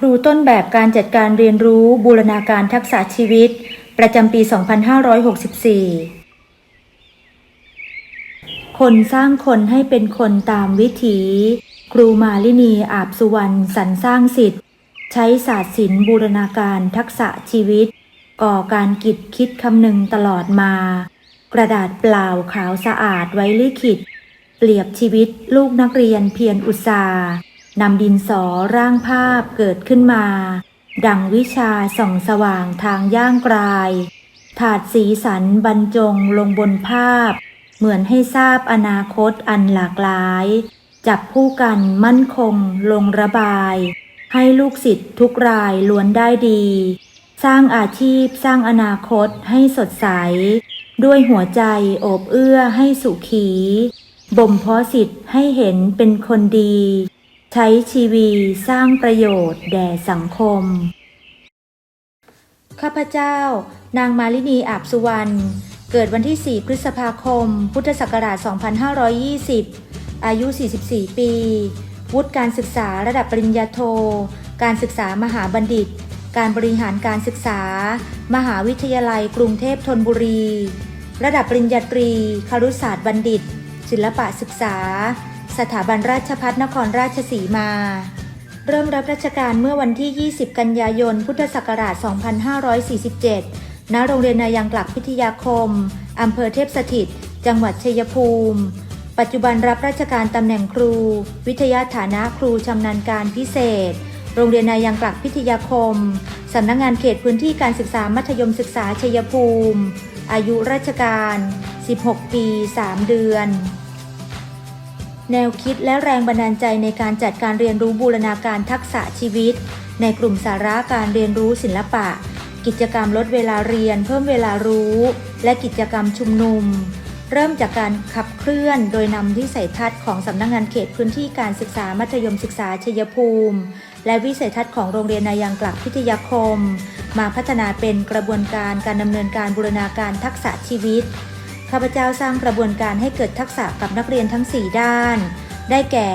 ครูต้นแบบการจัดการเรียนรู้บูรณาการทักษะชีวิต ประจำปี 2564 คนสร้างคนให้เป็นคนตามวิถี ครูมาลินีอาบสุวรรณสรรสร้างสิทธิ์ ใช้ศาสตร์ศิลป์บูรณาการทักษะชีวิต ก่อการกิจคิดคำนึงตลอดมา กระดาษเปล่าขาวสะอาดไว้ลิขิต เปรียบชีวิตลูกนักเรียนเพียรอุตสาห์ นำดินสอร่างภาพเกิดขึ้นมา ดังวิชาส่องสว่างทางย่างกลาย ถาดสีสันบรรจงลงบนภาพ เหมือนให้ทราบอนาคตอันหลากหลาย จับผู้กันมั่นคงลงระบาย ให้ลูกศิษย์ทุกรายล้วนได้ดี สร้างอาชีพสร้างอนาคตให้สดใส ด้วยหัวใจโอบเอื้อให้สุขีบ่มเพาะสิทธิ์ให้เห็นเป็นคนดี ใช้ชีวีสร้างประโยชน์แด่สังคม ข้าพเจ้า นางมาลินีอาบสุวรรณ เกิดวันที่ 4 พฤษภาคม พุทธศักราช 2520 อายุ 44 ปี วุฒิการศึกษาระดับปริญญาโท การศึกษามหาบัณฑิต การบริหารการศึกษา มหาวิทยาลัยกรุงเทพธนบุรี ระดับปริญญาตรีครุศาสตร์บัณฑิต ศิลปะศึกษา สถาบันราชพัฒนครราชสีมา เริ่มรับราชการเมื่อวันที่ 20 กันยายน พุทธศักราช 2547 ณ โรงเรียนนายังกลักพิทยาคม อำเภอเทพสถิต จังหวัดชัยภูมิ ปัจจุบันรับราชการตำแหน่งครู วิทยาฐานะครูชำนาญการพิเศษ โรงเรียนนายังกลักพิทยาคม สำนักงงานเขตพื้นที่การศึกษามัธยมศึกษาชัยภูมิ อายุราชการ 16 ปี 3 เดือน แนวคิดและแรงบันดาลใจในการจัดการเรียนรู้บูรณาการทักษะชีวิต ในกลุ่มสาระการเรียนรู้ศิลปะ กิจกรรมลดเวลาเรียน เพิ่มเวลารู้ และกิจกรรมชุมนุม เริ่มจากการขับเคลื่อนโดยนำวิสัยทัศน์ของสำนักงงานเขตพื้นที่การศึกษามัธยมศึกษาชัยภูมิ และวิสัยทัศน์ของโรงเรียนนายังกลักพิทยาคม มาพัฒนาเป็นกระบวนการการดำเนินการบูรณาการทักษะชีวิต ข้าพเจ้าสร้างกระบวนการให้เกิดทักษะกับนักเรียนทั้ง 4 ด้าน ได้แก่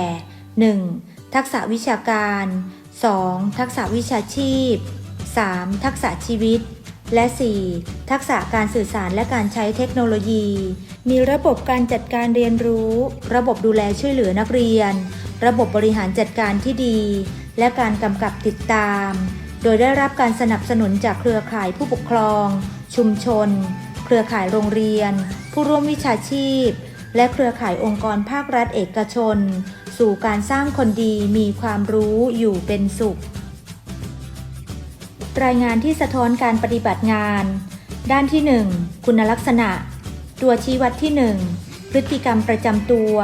1. ทักษะวิชาการ 2. ทักษะวิชาชีพ 3. ทักษะชีวิต และ 4. ทักษะการสื่อสารและการใช้เทคโนโลยี มีระบบการจัดการเรียนรู้ ระบบดูแลช่วยเหลือนักเรียน ระบบบริหารจัดการที่ดี และการกำกับติดตาม โดยได้รับการสนับสนุนจากเครือข่ายผู้ปกครอง ชุมชน เครือข่ายโรงเรียน ผู้ร่วมวิชาชีพ และเครือข่ายองค์กรภาครัฐเอกชน สู่การสร้างคนดีมีความรู้อยู่เป็นสุข รายงานที่สะท้อนการปฏิบัติงาน ด้านที่ 1 คุณลักษณะ ตัวชี้วัดที่ 1 พฤติกรรมประจำตัว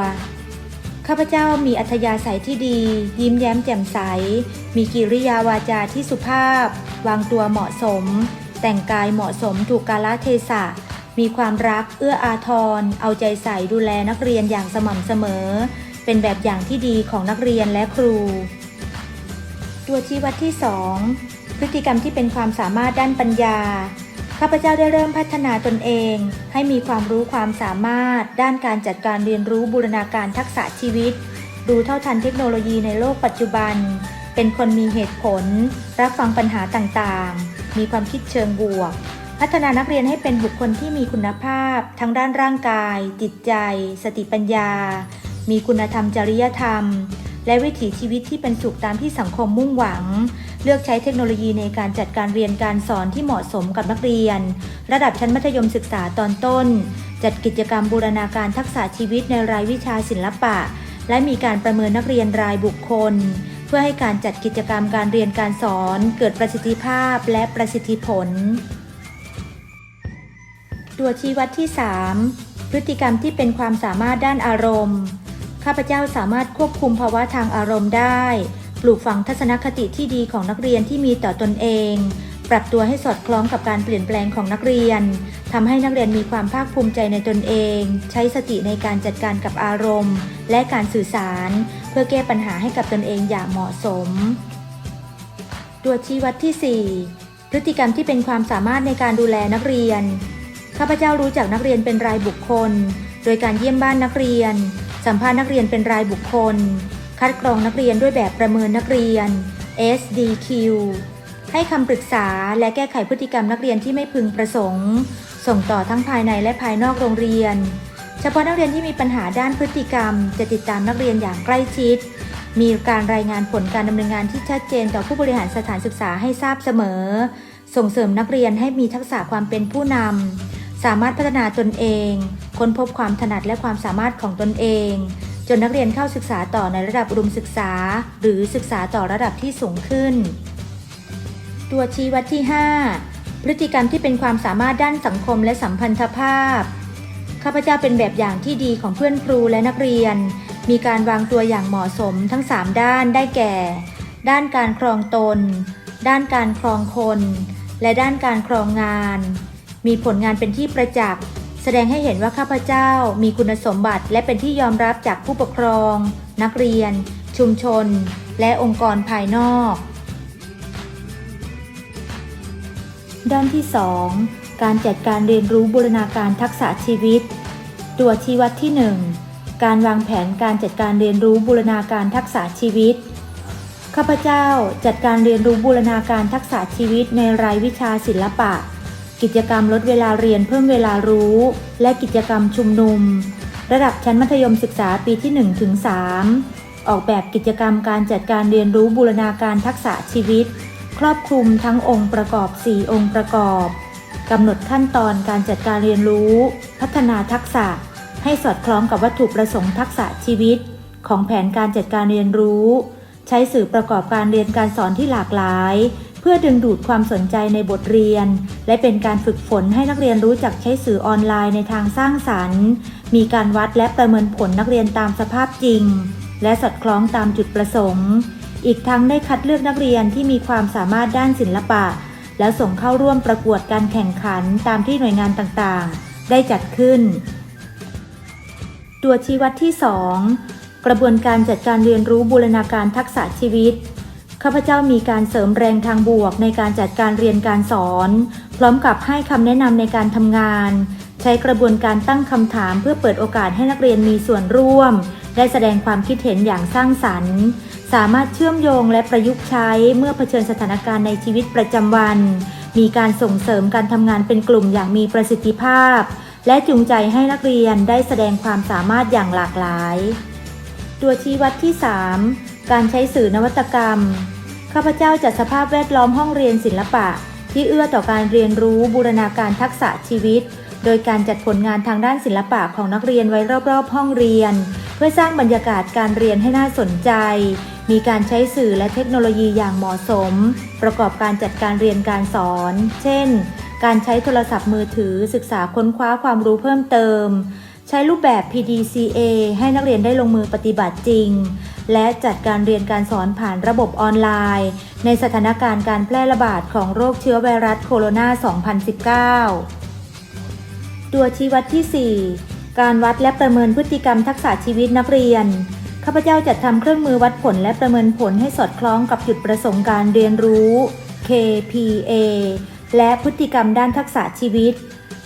ข้าพเจ้ามีอัธยาศัยที่ดี ยิ้มแย้มแจ่มใส มีกิริยาวาจาที่สุภาพ วางตัวเหมาะสม แต่งกายเหมาะสมถูกกาลเทศะ มีความรักเอื้ออาทร เอาใจใส่ดูแลนักเรียนอย่างสม่ำเสมอ เป็นแบบอย่างที่ดีของนักเรียนและครู ตัวชี้วัดที่ 2 พฤติกรรมที่เป็นความสามารถด้านปัญญา ข้าพเจ้าได้เริ่มพัฒนาตนเอง ให้มีความรู้ความสามารถ ด้านการจัดการเรียนรู้บูรณาการทักษะชีวิตรู้เท่าทันเทคโนโลยีในโลกปัจจุบัน เป็นคนมีเหตุผล รับฟังปัญหาต่างๆ มีความคิดเชิงบวก พัฒนานักเรียนให้เป็นบุคคลที่มีคุณภาพ ทั้งด้านร่างกาย จิตใจ สติปัญญา มีคุณธรรมจริยธรรม และวิถีชีวิตที่เป็นสุขตามที่สังคมมุ่งหวัง เลือกใช้เทคโนโลยีในการจัดการเรียนการสอนที่เหมาะสมกับนักเรียน ระดับชั้นมัธยมศึกษาตอนต้น จัดกิจกรรมบูรณาการทักษะชีวิตในรายวิชาศิลปะ และมีการประเมินนักเรียนรายบุคคล พื่อให้การจัดกิจกรรมการเรียนการสอนเกิดประสิทธิภาพและประสิทธิผล ตัวชี้วัดที่ 3 พฤติกรรมที่เป็นความสามารถด้านอารมณ์ ข้าพเจ้าสามารถควบคุมภาวะทางอารมณ์ได้ ปลูกฝังทัศนคติที่ดีของนักเรียนที่มีต่อตนเอง ปรับตัวให้สอดคล้องกับการเปลี่ยนแปลงของนักเรียนทำให้นักเรียนมีความภาคภูมิใจในตนเอง ใช้สติในการจัดการกับอารมณ์ และการสื่อสาร เพื่อแก้ปัญหาให้กับตนเองอย่างเหมาะสม ตัวชี้วัดที่ 4 พฤติกรรมที่เป็นความสามารถในการดูแลนักเรียน ข้าพเจ้ารู้จักนักเรียนเป็นรายบุคคล โดยการเยี่ยมบ้านนักเรียน สัมภาษณ์นักเรียนเป็นรายบุคคล คัดกรองนักเรียนด้วยแบบประเมินนักเรียน SDQ ให้คำปรึกษาและแก้ไขพฤติกรรมนักเรียนที่ไม่พึงประสงค์ ส่งต่อทั้งภายในและภายนอกโรงเรียน เฉพาะนักเรียนที่มีปัญหาด้านพฤติกรรม จะติดตามนักเรียนอย่างใกล้ชิด มีการรายงานผลการดำเนินงานที่ชัดเจนต่อผู้บริหารสถานศึกษาให้ทราบเสมอ ส่งเสริมนักเรียนให้มีทักษะความเป็นผู้นำสามารถพัฒนาตนเอง ค้นพบความถนัดและความสามารถของตนเองจนนักเรียนเข้าศึกษาต่อในระดับอุดมศึกษา หรือศึกษาต่อระดับที่สูงขึ้น ตัวชี้วัดที่ 5 พฤติกรรมที่เป็นความสามารถด้านสังคมและสัมพันธภาพ ข้าพเจ้าเป็นแบบอย่างที่ดีของเพื่อนครูและนักเรียน มีการวางตัวอย่างเหมาะสมทั้ง 3 ด้านได้แก่ ด้านการครองตน ด้านการครองคน และด้านการครองงาน มีผลงานเป็นที่ประจักษ์ แสดงให้เห็นว่าข้าพเจ้ามีคุณสมบัติและเป็นที่ยอมรับจากผู้ปกครอง นักเรียน ชุมชน และองค์กรภายนอก ด้านที่ 2 การจัดการเรียนรู้บูรณาการทักษะชีวิต ตัวชี้วัดที่ 1 การวางแผนการจัดการเรียนรู้บูรณาการทักษะชีวิต ข้าพเจ้าจัดการเรียนรู้บูรณาการทักษะชีวิตในรายวิชาศิลปะ กิจกรรมลดเวลาเรียนเพิ่มเวลารู้ และกิจกรรมชุมนุม ระดับชั้นมัธยมศึกษาปีที่1ถึง3ออกแบบกิจกรรมการจัดการเรียนรู้บูรณาการทักษะชีวิต ครอบคลุมทั้งองค์ประกอบ 4 องค์ประกอบกำหนดขั้นตอนการจัดการเรียนรู้ พัฒนาทักษะ ให้สอดคล้องกับวัตถุประสงค์ทักษะชีวิต ของแผนการจัดการเรียนรู้ ใช้สื่อประกอบการเรียนการสอนที่หลากหลาย เพื่อดึงดูดความสนใจในบทเรียน และเป็นการฝึกฝนให้นักเรียนรู้จักใช้สื่อออนไลน์ในทางสร้างสรรค์ มีการวัดและประเมินผลนักเรียนตามสภาพจริง และสอดคล้องตามจุดประสงค์ อีกทั้งได้คัดเลือกนักเรียนที่มีความสามารถด้านศิลปะ แล้วส่งเข้าร่วมประกวดการแข่งขันตามที่หน่วยงานต่างๆ ได้จัดขึ้น ตัวชี้วัดที่ 2 กระบวนการจัดการเรียนรู้บูรณาการทักษะชีวิตข้าพเจ้ามีการเสริมแรงทางบวกในการจัดการเรียนการสอน พร้อมกับให้คำแนะนำในการทำงาน ใช้กระบวนการตั้งคำถามเพื่อเปิดโอกาสให้นักเรียนมีส่วนร่วม ได้แสดงความคิดเห็นอย่างสร้างสรรค์ สามารถเชื่อมโยงและประยุกต์ใช้เมื่อเผชิญสถานการณ์ในชีวิตประจำวัน มีการส่งเสริมการทำงานเป็นกลุ่มอย่างมีประสิทธิภาพ และจูงใจให้นักเรียนได้แสดงความสามารถอย่างหลากหลาย ตัวชี้วัดที่ 3 การใช้สื่อนวัตกรรม ข้าพเจ้าจัดสภาพแวดล้อมห้องเรียนศิลปะ ที่เอื้อต่อการเรียนรู้บูรณาการทักษะชีวิต โดยการจัดผลงานทางด้านศิลปะของนักเรียนไว้รอบๆ ห้องเรียน เพื่อสร้างบรรยากาศการเรียนให้น่าสนใจ มีการใช้สื่อและเทคโนโลยีอย่างเหมาะสม ประกอบการจัดการเรียนการสอน เช่น การใช้โทรศัพท์มือถือศึกษาค้นคว้าความรู้เพิ่มเติม ใช้รูปแบบ PDCA ให้นักเรียนได้ลงมือปฏิบัติจริง และจัดการเรียนการสอนผ่านระบบออนไลน์ ในสถานการณ์การแพร่ระบาดของโรคเชื้อไวรัสโคโรนา 2019 ตัวชี้วัดที่ 4 การวัดและประเมินพฤติกรรมทักษะชีวิตนักเรียน ข้าพเจ้าจัดทำเครื่องมือวัดผลและประเมินผลให้สอดคล้องกับจุดประสงค์การเรียนรู้ KPA และพฤติกรรมด้านทักษะชีวิต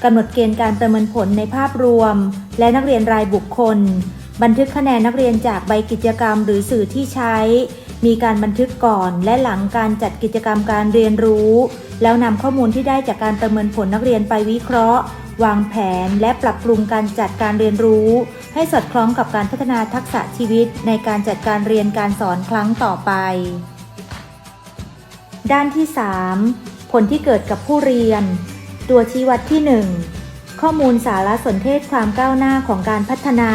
กำหนดเกณฑ์การประเมินผลในภาพรวม และนักเรียนรายบุคคล บันทึกคะแนนนักเรียนจากใบกิจกรรมหรือสื่อที่ใช้ มีการบันทึกก่อนและหลังการจัดกิจกรรมการเรียนรู้ แล้วนำข้อมูลที่ได้จากการประเมินผลนักเรียนไปวิเคราะห์ วางแผนและปรับปรุงการจัดการเรียนรู้ ให้สอดคล้องกับการพัฒนาทักษะชีวิตในการจัดการเรียนการสอนครั้งต่อไป ด้านที่ 3 ผลที่เกิดกับผู้เรียน ตัวชี้วัดที่ 1 ข้อมูลสารสนเทศความก้าวหน้าของการพัฒนา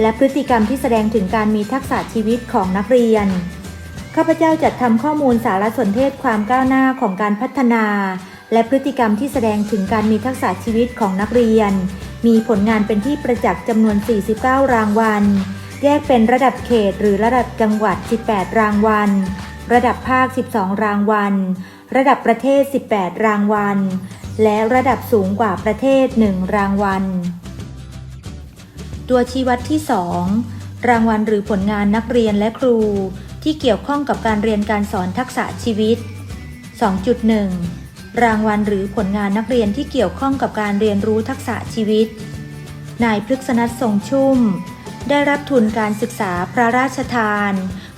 และพฤติกรรมที่แสดงถึงการมีทักษะชีวิตของนักเรียน ข้าพเจ้าจัดทำข้อมูลสารสนเทศความก้าวหน้าของการพัฒนา และพฤติกรรมที่แสดงถึงการมีทักษะชีวิตของนักเรียน มีผลงานเป็นที่ประจักษ์จำนวน 49 รางวัล แยกเป็นระดับเขตหรือระดับจังหวัด 18 รางวัล ระดับภาค 12 รางวัล ระดับประเทศ 18 รางวัล และระดับสูงกว่าประเทศ 1 รางวัล ตัวชี้วัดที่ 2 รางวัลหรือผลงานนักเรียนและครู ที่เกี่ยวข้องกับการเรียนการสอนทักษะชีวิต 2.1 รางวัลหรือผลงานนักเรียนที่เกี่ยวข้องกับการเรียนรู้ทักษะชีวิต นายพฤกษณัททรงชุ่ม ได้รับทุนการศึกษาพระราชทาน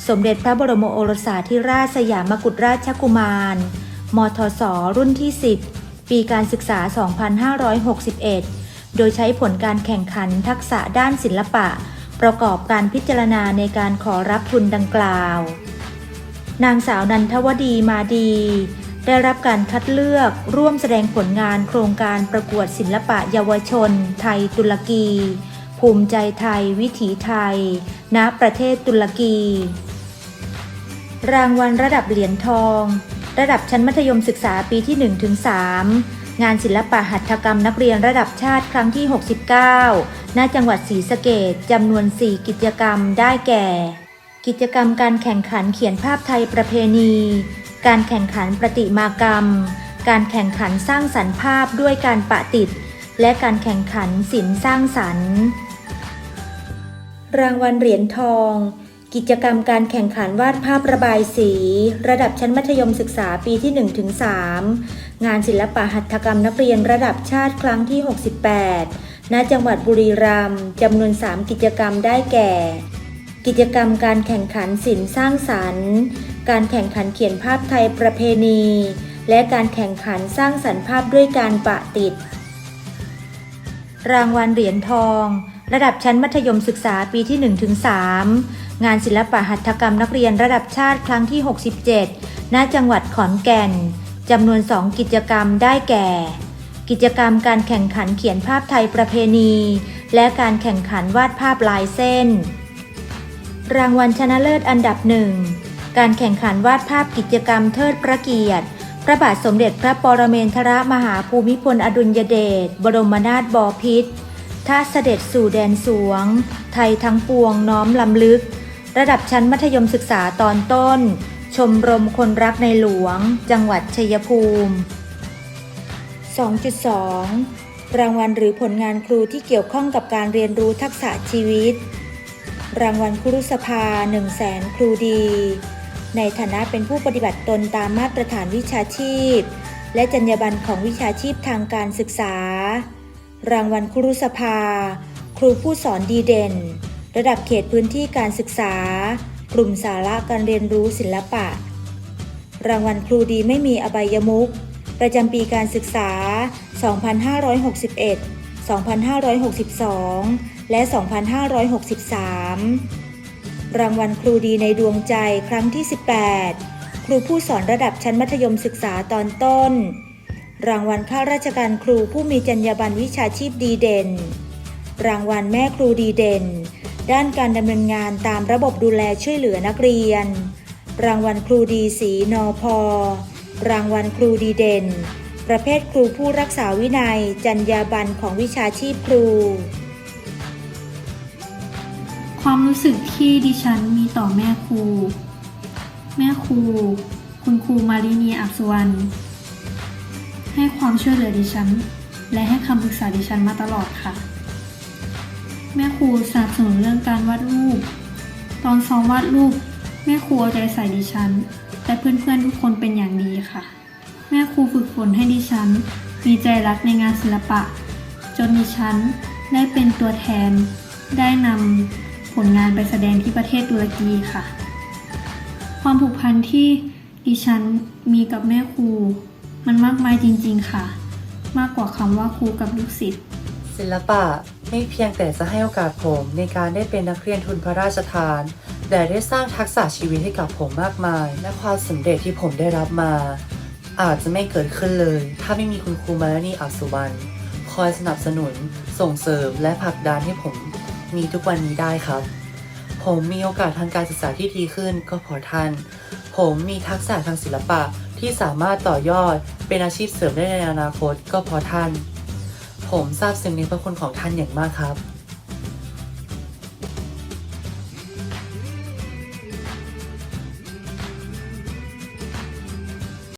สมเด็จพระบรมโอรสาธิราชสยามกุฎราชกุมาร มทศรุ่นที่ 10 ปีการศึกษา 2561 โดยใช้ผลการแข่งขันทักษะด้านศิลปะ ประกอบการพิจารณาในการขอรับทุนดังกล่าว นางสาวนันทวดีมาดี ได้รับการคัดเลือกร่วมแสดงผลงานโครงการประกวดศิลปะเยาวชน ไทยตุรกี ภูมิใจไทยวิถีไทย ณ ประเทศตุรกี รางวัลระดับเหรียญทอง ระดับชั้นมัธยมศึกษาปีที่1ถึง3งานศิลปะหัตถกรรมนักเรียนระดับชาติครั้งที่ 69 ณ จังหวัดศรีสะเกดจำนวน 4 กิจกรรมได้แก่ กิจกรรมการแข่งขันเขียนภาพไทยประเพณี การแข่งขันประติมากรรม การแข่งขันสร้างสรรค์ภาพด้วยการปะติด และการแข่งขันศิลป์สร้างสรรค์ รางวัลเหรียญทอง กิจกรรมการแข่งขันวาดภาพระบายสี ระดับชั้นมัธยมศึกษาปีที่ 1-3 งานศิลปะหัตถกรรมนักเรียนระดับชาติครั้งที่ 68 ณ จังหวัดบุรีรัมย์จำนวน 3 กิจกรรมได้แก่ กิจกรรมการแข่งขันศิลป์สร้างสรรค์ การแข่งขันเขียนภาพไทยประเพณี และการแข่งขันสร้างสรรค์ภาพด้วยการปะติด รางวัลเหรียญทอง ระดับชั้นมัธยมศึกษาปีที่ 1-3 งานศิลปะหัตถกรรมนักเรียนระดับชาติครั้งที่ 67 ณ จังหวัดขอนแก่นจำนวน 2 กิจกรรมได้แก่ กิจกรรมการแข่งขันเขียนภาพไทยประเพณี และการแข่งขันวาดภาพลายเส้น รางวัลชนะเลิศอันดับหนึ่ง การแข่งขันวาดภาพกิจกรรมเทิดพระเกียรติ พระบาทสมเด็จพระปรเมนทรมหาภูมิพลอดุลยเดช บรมนาถบพิตรท่าเสด็จสู่แดนสวง ไทยทั้งปวงน้อมลำลึก ระดับชั้นมัธยมศึกษาตอนต้น ชมรมคนรักในหลวง จังหวัดชัยภูมิ 2.2 รางวัลหรือผลงานครูที่เกี่ยวข้องกับการเรียนรู้ทักษะชีวิต รางวัลครุสภา 1 0 0 0 0แสนครูดี ในฐานะเป็นผู้ปฏิบัติตนตามมาตรฐานวิชาชีพ และจรรยาบรรณของวิชาชีพทางการศึกษา รางวัลครุสภา ครูผู้สอนดีเด่น ระดับเขตพื้นที่การศึกษา กลุ่มสาระการเรียนรู้ศิลปะ รางวัลครูดีไม่มีอบายมุขประจำปีการศึกษา 2561 2562 และ 2563 รางวัลครูดีในดวงใจครั้งที่ 18 ครูผู้สอนระดับชั้นมัธยมศึกษาตอนต้น รางวัลข้าราชการครูผู้มีจรรยาบรรณวิชาชีพดีเด่น รางวัลแม่ครูดีเด่น ด้านการดำเนินงานตามระบบดูแลช่วยเหลือนักเรียน รางวัลครูดีสีนอพอรางวัลครูดีเด่น ประเภทครูผู้รักษาวินัยจรรยาบรรณของวิชาชีพครู ความรู้สึกที่ดิฉันมีต่อแม่ครู แม่ครู คุณครูมารินีอักษวรรณให้ความช่วยเหลือดิฉัน และให้คำปรึกษาดิฉันมาตลอดค่ะ แม่ครูสนับสนุนเรื่องการวาดรูป ตอนซ้อมวาดรูป แม่ครูเอาใจใส่ดิฉัน และเพื่อนๆทุกคนเป็นอย่างดีค่ะ แม่ครูฝึกฝนให้ดิฉัน มีใจรักในงานศิลปะ จนดิฉันได้เป็นตัวแทน ได้นำ ผลงานไปแสดงที่ประเทศตุรกีค่ะ ความผูกพันที่ดิฉันมีกับแม่ครู มันมากมายจริงๆค่ะ มากกว่าคำว่าครูกับลูกศิษย์ศิลปะไม่เพียงแต่จะให้โอกาสผมในการได้เป็นนักเรียนทุนพระราชทาน แต่ได้สร้างทักษะชีวิตให้กับผมมากมาย และความสำเร็จที่ผมได้รับมา อาจจะไม่เกิดขึ้นเลย ถ้าไม่มีคุณครูมาลนีอักสุวรรณคอยสนับสนุน ส่งเสริมและผลักดันให้ผม มีทุกวันนี้ได้ครับ ผมมีโอกาสทางการศึกษาที่ดีขึ้นก็เพราะท่าน ผมมีทักษะทางศิลปะที่สามารถต่อยอดเป็นอาชีพเสริมได้ในอนาคตก็เพราะท่าน ผมซาบซึ้งในพระคุณของท่านอย่างมากครับ